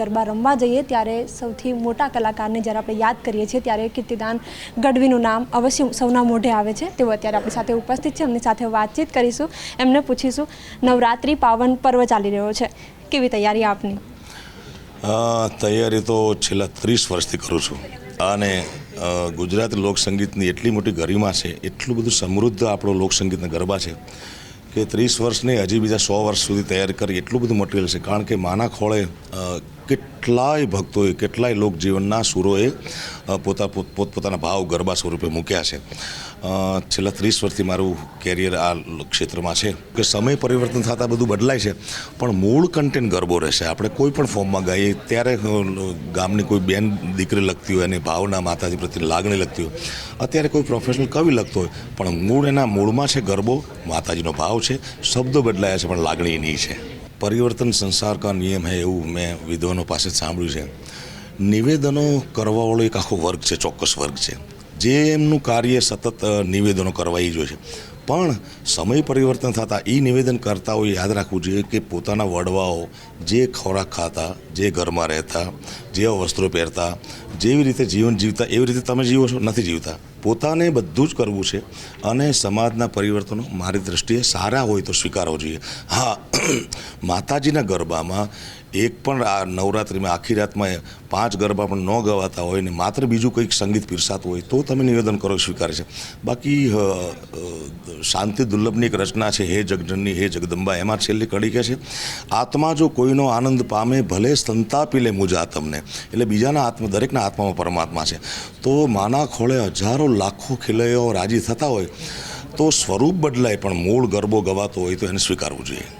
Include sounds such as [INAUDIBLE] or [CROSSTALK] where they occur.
ગરબા રમવા જઈએ ત્યારે સૌથી મોટા કલાકારને જ્યારે આપણે યાદ કરીએ છીએ ત્યારે કીર્તિદાન ગઢવીનું નામ અવશ્ય સૌના મોઢે આવે છે. તેઓ અત્યારે આપણી સાથે ઉપસ્થિત છે. એમની સાથે વાતચીત કરીશું. એમને પૂછીશું, નવરાત્રિ પાવન પર્વ ચાલી રહ્યો છે. કેવી તૈયારી આપની? તૈયારી તો છેલ્લા ત્રીસ વર્ષથી કરું છું. અને ગુજરાતી લોકસંગીતની એટલી મોટી ગરિમા છે, એટલું બધું સમૃદ્ધ આપણો લોકસંગીતના ગરબા છે, કે ત્રીસ વર્ષની હજી બીજા સો વર્ષ સુધી તૈયાર કરી એટલું બધું મટીરિયલ છે. કારણ કે માના ખોળે કેટલાય ભક્તોએ, કેટલાય લોકજીવનના સુરોએ પોતા પોત, પોતપોતાના ભાવ ગરબા સ્વરૂપે મૂક્યા છે. છેલ્લા ત્રીસ વર્ષથી મારું કેરિયર આ ક્ષેત્રમાં છે. કે સમય પરિવર્તન થતાં બધું બદલાય છે, પણ મૂળ કન્ટેન્ટ ગરબો રહેશે. આપણે કોઈ પણ ફોર્મમાં ગાઈએ, ત્યારે ગામની કોઈ બેન દીકરી લગતી હોય અને ભાવના માતાજી પ્રત્યે લાગણી લગતી હોય, અત્યારે કોઈ પ્રોફેશનલ કવિ લખતો હોય, પણ મૂળ એના મૂળમાં છે ગરબો, માતાજીનો ભાવ છે, શબ્દો બદલાયા છે, પણ લાગણી એની છે. પરિવર્તન સંસાર કા નિયમ હે એવું મેં વિદ્વાનો પાસે સાંભળ્યું છે. નિવેદનો કરવાવાળો એક આખો વર્ગ છે, ચોક્કસ વર્ગ છે. જે એમનું કાર્ય સતત નિવેદનો કરવા એ છે પણ સમય પરિવર્તન થતાં એ નિવેદન કરતાઓએ યાદ રાખવું જોઈએ કે પોતાના વડવાઓ જે ખોરાક ખાતા, જે ઘરમાં રહેતા જેવા વસ્ત્રો પહેરતા, જેવી રીતે જીવન જીવતા, એવી રીતે તમે જીવો છો, નથી જીવતા. પોતાને બધું જ કરવું છે અને સમાજના પરિવર્તનો મારી દૃષ્ટિએ સારા હોય તો સ્વીકારવો જોઈએ. હા, [CLEARS THROAT] માતાજીના ગરબામાં એક પણ આ નવરાત્રિમાં આખી રાતમાં પાંચ ગરબા પણ ન ગવાતા હોય ને માત્ર બીજું કંઈક સંગીત પીરસાતું હોય તો તમે નિવેદન કરો સ્વીકારે છે. બાકી શાંતિ દુર્લભની એક રચના છે, હે જગજનની, હે જગદંબા, એમાં છેલ્લી કડી કે છે, આત્મા જો કોઈનો આનંદ પામે, ભલે સંતાપી લે મુજા તમને. એટલે બીજાના આત્મા, દરેકના આત્મામાં પરમાત્મા છે. તો માના ખોળે હજારો લાખો ખેલૈયાઓ રાજી થતા હોય તો સ્વરૂપ બદલાય પણ મૂળ ગરબો ગવાતો હોય તો એને સ્વીકારવું જોઈએ.